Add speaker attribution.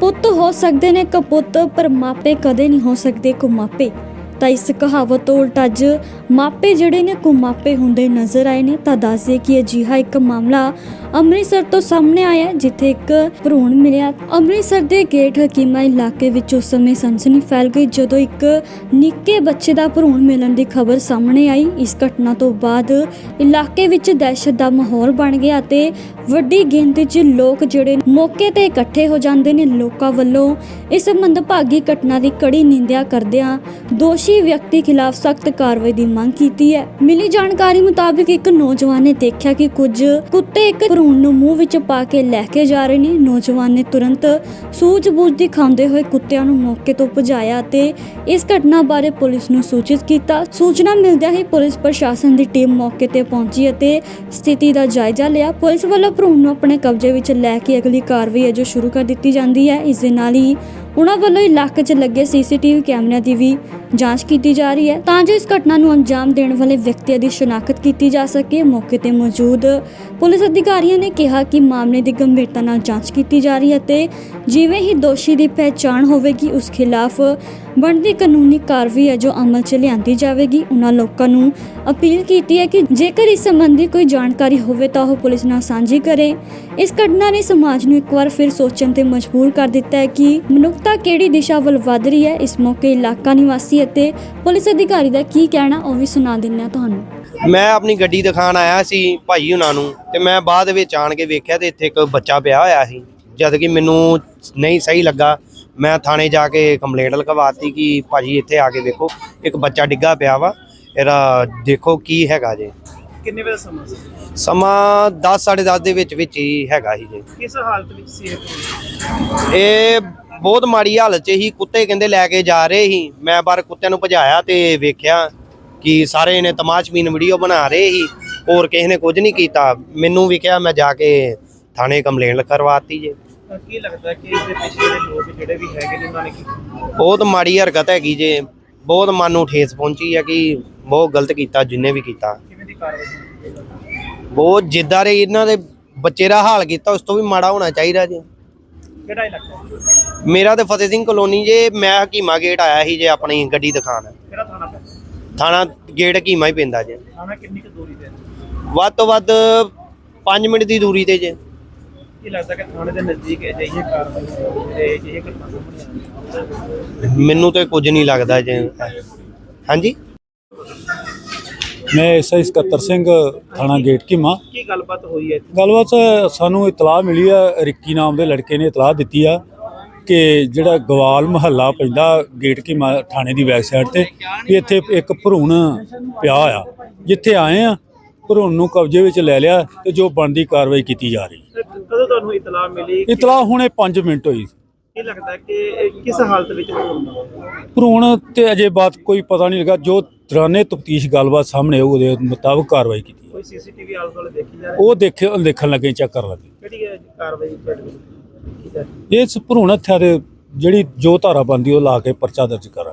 Speaker 1: ਪੁੱਤ ਹੋ ਸਕਦੇ ਨੇ ਕਪੁੱਤ ਪਰ ਮਾਪੇ ਕਦੇ ਨਹੀਂ ਹੋ ਸਕਦੇ ਕੋ ਮਾਪੇ। ਤਾਂ ਇਸ ਕਹਾਵਤ ਤੋਂ ਉਲਟ ਅੱਜ ਮਾਪੇ ਜਿਹੜੇ ਨੇ ਕੁਮਾਪੇ ਹੁੰਦੇ ਨਜ਼ਰ ਆਏ ਨੇ, ਤਾਂ ਦੱਸਦੇ ਕਿ ਅਜਿਹਾ ਇੱਕ ਮਾਮਲਾ ਅੰਮ੍ਰਿਤਸਰ ਤੋਂ ਸਾਹਮਣੇ ਆਇਆ ਜਿੱਥੇ ਇੱਕ ਭਰੂਣ ਮਿਲਿਆ। ਅੰਮ੍ਰਿਤਸਰ ਦੇ ਗੇਟ ਹਕੀਮਾ ਇਲਾਕੇ ਵਿੱਚ ਉਸ ਸਮੇਂ ਸਨਸਨੀ ਫੈਲ ਗਈ, ਜਦੋਂ ਇੱਕ ਨਿੱਕੇ ਬੱਚੇ ਦਾ ਭਰੂਣ ਮਿਲਣ ਦੀ ਖਬਰ ਸਾਹਮਣੇ ਆਈ। ਇਸ ਘਟਨਾ ਤੋਂ ਬਾਅਦ ਇਲਾਕੇ ਵਿੱਚ ਦਹਿਸ਼ਤ ਦਾ ਮਾਹੌਲ ਬਣ ਗਿਆ ਤੇ ਵੱਡੀ ਗਿਣਤੀ 'ਚ ਲੋਕ ਜਿਹੜੇ ਮੌਕੇ ਤੇ ਇਕੱਠੇ ਹੋ ਜਾਂਦੇ ਨੇ ਲੋਕਾਂ ਵੱਲੋਂ। ਇਸ ਮੰਦਭਾਗੀ ਘਟਨਾ ਦੀ ਕੜੀ ਨਿੰਦਿਆ ਕਰਦਿਆਂ ਦੋਸ਼ੀ ਵਿਅਕਤੀ ਖਿਲਾਫ ਸਖਤ ਕਾਰਵਾਈ ਦੀ ਮੰਗ ਕੀਤੀ ਹੈ। ਮਿਲੀ ਜਾਣਕਾਰੀ ਮੁਤਾਬਕ ਇੱਕ ਨੌਜਵਾਨ ਨੇ ਦੇਖਿਆ ਕਿ ਕੁਝ ਕੁੱਤੇ ਇੱਕ ਭਰੂਣ ਨੂੰ ਮੂੰਹ ਵਿੱਚ ਪਾ ਕੇ ਲੈ ਕੇ ਜਾ ਰਹੇ ਨੇ। ਨੌਜਵਾਨ ਨੇ ਤੁਰੰਤ ਸੂਝ-ਬੂਝ ਦਿਖਾਉਂਦੇ ਹੋਏ ਕੁੱਤਿਆਂ ਨੂੰ ਮੌਕੇ ਤੋਂ ਭਜਾਇਆ ਤੇ ਇਸ ਘਟਨਾ ਬਾਰੇ ਪੁਲਿਸ ਨੂੰ ਸੂਚਿਤ ਕੀਤਾ। ਸੂਚਨਾ ਮਿਲਦਿਆਂ ਹੀ ਪੁਲਿਸ ਪ੍ਰਸ਼ਾਸਨ ਦੀ ਟੀਮ ਮੌਕੇ ਤੇ ਪਹੁੰਚੀ ਅਤੇ ਸਥਿਤੀ ਦਾ ਜਾਇਜ਼ਾ ਲਿਆ। ਪੁਲਿਸ ਵੱਲੋਂ ਭਰੂਣ ਨੂੰ ਆਪਣੇ ਕਬਜ਼ੇ ਵਿੱਚ ਲੈ ਕੇ ਅਗਲੀ ਕਾਰਵਾਈ ਹੈ ਜੋ ਸ਼ੁਰੂ ਕਰ ਦਿੱਤੀ ਜਾਂਦੀ ਹੈ। ਇਸ ਦੇ ਨਾਲ ਹੀ ਉਹਨਾਂ ਵੱਲੋਂ ਇਲਾਕੇ 'ਚ ਲੱਗੇ ਸੀਸੀਟੀਵੀ ਕੈਮਰਿਆਂ ਦੀ ਵੀ ਜਾਂਚ ਕੀਤੀ ਜਾ ਰਹੀ ਹੈ। ਤਾਂ ਜੋ ਇਸ ਘਟਨਾ ਨੂੰ ਅੰਜਾਮ ਦੇਣ ਵਾਲੇ ਵਿਅਕਤੀਆਂ ਦੀ ਸ਼ਨਾਖਤ ਕੀਤੀ ਜਾ ਸਕੇ, ਮੌਕੇ ਤੇ ਮੌਜੂਦ ਪੁਲਿਸ ਅਧਿਕਾਰੀਆਂ ਨੇ ਕਿਹਾ ਕਿ ਮਾਮਲੇ ਦੀ ਗੰਭੀਰਤਾ ਨਾਲ ਜਾਂਚ ਕੀਤੀ ਜਾ ਰਹੀ ਹੈ ਤੇ ਜਿਵੇਂ ਹੀ ਦੋਸ਼ੀ ਦੀ ਪਹਿਚਾਣ ਹੋਵੇਗੀ, ਉਸ ਖਿਲਾਫ ਬਣਦੀ ਕਾਨੂੰਨੀ ਕਾਰਵਾਈ ਹੈ ਜੋ ਅਮਲ 'ਚ ਲਿਆਂਦੀ ਜਾਵੇਗੀ। ਉਹਨਾਂ ਲੋਕਾਂ ਨੂੰ ਅਪੀਲ ਕੀਤੀ ਹੈ ਕਿ ਜੇਕਰ ਇਸ ਸੰਬੰਧੀ ਕੋਈ ਜਾਣਕਾਰੀ ਹੋਵੇ ਤਾਂ ਉਹ ਪੁਲਿਸ ਨਾਲ ਸਾਂਝੀ ਕਰੇ। ਇਸ ਘਟਨਾ ਨੇ ਸਮਾਜ ਨੂੰ ਇੱਕ ਵਾਰ ਫਿਰ ਸੋਚਣ ਤੇ ਮਜਬੂਰ ਕਰ ਦਿੱਤਾ ਹੈ ਕਿ ਮਨੁੱਖਤਾ ਕਿਹੜੀ ਦਿਸ਼ਾ ਵੱਲ ਵਧ ਰਹੀ ਹੈ, ਇਸ ਮੌਕੇ ਇਲਾਕਾ ਨਿਵਾਸੀ ਅਤੇ ਪੁਲਿਸ ਅਧਿਕਾਰੀ ਦਾ ਕੀ ਕਹਿਣਾ, ਉਹ ਵੀ ਸੁਣਾ ਦਿੰਦੇ ਹਾਂ ਤੁਹਾਨੂੰ।
Speaker 2: ਮੈਂ ਆਪਣੀ ਗੱਡੀ ਦਿਖਾਣ ਆਇਆ ਸੀ ਭਾਈ ਉਹਨਾਂ ਨੂੰ ਤੇ ਮੈਂ ਬਾਅਦ ਵਿੱਚ ਆਣ ਕੇ ਵੇਖਿਆ ਤੇ ਇੱਥੇ ਇੱਕ ਬੱਚਾ ਪਿਆ ਹੋਇਆ ਸੀ। ਜਦ ਕਿ ਮੈਨੂੰ ਨਹੀਂ ਸਹੀ ਲੱਗਾ। ਮੈਂ ਥਾਣੇ ਜਾ ਕੇ ਕੰਪਲੇਂਟ ਲਗਵਾਤੀ ਕਿ ਭਾਜੀ ਇੱਥੇ ਆ ਕੇ ਵੇਖੋ ਇੱਕ ਬੱਚਾ ਡਿੱਗਾ ਪਿਆ ਵਾ ਇਹਦਾ ਦੇਖੋ ਕੀ ਹੈਗਾ ਜੇ।
Speaker 3: ਕਿੰਨੇ ਵਜੇ ਸਮਾਂ ਸੀ?
Speaker 2: ਸਮਾਂ 10 10:30 ਦੇ ਵਿੱਚ ਵਿੱਚ ਹੀ ਹੈਗਾ ਸੀ ਜੇ।
Speaker 3: ਕਿਸ ਹਾਲਤ ਵਿੱਚ ਸੀ ਇਹ
Speaker 2: ਬਹੁਤ ਮਾੜੀ ਹਾਲਤ 'ਚ ਹੀ ਕੁੱਤੇ ਕਹਿੰਦੇ ਲੈ ਕੇ ਜਾ ਰਹੇ ਸੀ। ਮੈਂ ਬਾਹਰ ਕੁੱਤਿਆਂ ਨੂੰ ਭਜਾਇਆ ਤੇ ਵੇਖਿਆ ਕਿ ਸਾਰੇ ਨੇ ਤਮਾਸ਼ਬੀਨ ਵੀਡੀਓ ਬਣਾ ਰਹੇ ਸੀ ਹੋਰ ਕਿਸੇ ਨੇ ਕੁਝ ਨਹੀਂ ਕੀਤਾ। ਮੈਨੂੰ ਵੀ ਕਿਹਾ ਮੈਂ ਜਾ ਕੇ ਥਾਣੇ ਕੰਪਲੇਂਟ ਕਰਵਾਤੀ ਜੇ।
Speaker 3: ਕੀ ਲੱਗਦਾ ਕਿ ਇਸ ਦੇ ਪਿੱਛੇ ਜਿਹੜੇ ਲੋਕ ਜਿਹੜੇ ਵੀ ਹੈਗੇ ਨੇ ਉਹਨਾਂ ਨੇ ਕੀ
Speaker 2: ਬਹੁਤ ਮਾੜੀ ਹਰਕਤ ਹੈਗੀ ਜੇ। ਬਹੁਤ ਮਨ ਨੂੰ ਠੇਸ ਪਹੁੰਚੀ ਹੈ ਕਿ ਬਹੁਤ ਗਲਤ ਕੀਤਾ ਜਿੰਨੇ ਵੀ ਕੀਤਾ।
Speaker 3: ਕਿਵੇਂ ਦੀ ਕਾਰਵਾਈ ਕੀਤੀ ਜਾਏਗੀ?
Speaker 2: ਬਹੁਤ ਜਿੱਦਾਂ ਦੇ ਇਹਨਾਂ ਦੇ ਬੱਚੇ ਦਾ ਹਾਲ ਕੀਤਾ ਉਸ ਤੋਂ ਵੀ ਮਾੜਾ ਹੋਣਾ ਚਾਹੀਦਾ ਜੇ।
Speaker 3: ਕਿਹੜਾ ਇਲਾਕਾ?
Speaker 2: ਮੇਰਾ ਤੇ ਫਤਿਹ ਸਿੰਘ ਕਲੋਨੀ ਜੇ ਮੈਂ ਹਕੀਮਾ ਗੇਟ ਆਇਆ ਸੀ ਜੇ ਆਪਣੀ ਗੱਡੀ ਦਿਖਾਣ
Speaker 3: ਕਿਹੜਾ ਥਾਣਾ ਪੈਂਦਾ?
Speaker 2: ਥਾਣਾ ਗੇਟ ਹਕੀਮਾ ਹੀ ਪੈਂਦਾ ਜੇ।
Speaker 3: ਥਾਣਾ ਕਿੰਨੀ ਕੁ ਦੂਰੀ ਤੇ ਹੈ?
Speaker 2: ਵੱਧ ਤੋਂ ਵੱਧ 5 ਮਿੰਟ ਦੀ ਦੂਰੀ ਤੇ ਜੇ।
Speaker 3: ਕੀ ਲੱਗਦਾ ਕਿ ਥਾਣੇ ਦੇ ਨਜ਼ਦੀਕ ਅਜਿਹੀ ਕਾਰਵਾਈ ਤੇ ਅਜਿਹੀ ਘਟਨਾ ਸਾਹਮਣੇ ਆਈ
Speaker 2: ਮੈਨੂੰ ਤੇ ਕੁਝ ਨਹੀਂ ਲੱਗਦਾ ਜੇ। ਹਾਂਜੀ?
Speaker 4: ਮੈਂ ਐਸਆਈ ਸਕੱਤਰ ਸਿੰਘ ਥਾਣਾ ਗੇਟ ਕੀਮਾ
Speaker 3: ਕੀ ਗੱਲਬਾਤ ਹੋਈ ਹੈ?
Speaker 4: ਗੱਲਬਾਤ ਸਾਨੂੰ ਇਤਲਾਹ ਮਿਲੀ ਆ ਰਿੱਕੀ ਨਾਮ ਦੇ ਲੜਕੇ ਨੇ ਇਤਲਾਹ ਦਿੱਤੀ ਆ ਕਿ ਜਿਹੜਾ ਗਵਾਲ ਮਹੱਲਾ ਪੈਂਦਾ ਗੇਟ ਕੀਮਾ ਥਾਣੇ ਦੀ ਸਾਈਡ ਤੇ ਵੀ ਇੱਥੇ ਇੱਕ ਭਰੂਣ ਪਿਆ ਆ। ਜਿੱਥੇ ਆਏ ਆ ਭਰੂਣ ਨੂੰ ਕਬਜ਼ੇ ਵਿੱਚ ਲੈ ਲਿਆ ਤੇ ਜੋ ਬਣਦੀ ਕਾਰਵਾਈ ਕੀਤੀ ਜਾ ਰਹੀ
Speaker 3: ਕਦੋਂ ਤੁਹਾਨੂੰ ਇਤਲਾਹ ਮਿਲੀ
Speaker 4: ਇਤਲਾਹ ਹੁਣੇ 5 ਮਿੰਟ ਹੋਈ।
Speaker 3: ਕੀ ਲੱਗਦਾ ਕਿ ਇਹ ਕਿਸ ਹਾਲਤ ਵਿੱਚ ਹੋਊਗਾ
Speaker 4: ਭਰੂਣ ਤੇ ਅਜੇ ਬਾਤ ਕੋਈ ਪਤਾ ਨਹੀਂ ਲੱਗਾ। ਜੋ ਦੌਰਾਨੇ ਤਫਤੀਸ਼ ਗੱਲਬਾਤ ਸਾਹਮਣੇ ਆਊ ਉਹਦੇ ਮੁਤਾਬਕ ਕਾਰਵਾਈ ਕੀਤੀ ਜਾਊ।
Speaker 3: ਕੋਈ ਸੀਸੀਟੀਵੀ ਆਲੇ ਦੁਆਲੇ ਦੇਖੀ ਜਾ ਰਹੀ
Speaker 4: ਉਹ ਦੇਖੇ ਦੇਖਣ ਲੱਗੇ ਚੈੱਕ ਕਰਨ ਲੱਗੇ।
Speaker 3: ਕਿਹੜੀ ਹੈ ਕਾਰਵਾਈ
Speaker 4: ਇਸ ਭਰੂਣ ਹੱਤਿਆ ਦੇ ਜਿਹੜੀ ਜੋ ਧਾਰਾ ਬੰਦੀ ਉਹ ਲਾ ਕੇ ਪਰਚਾ ਦਰਜ ਕਰਾਂਗੇ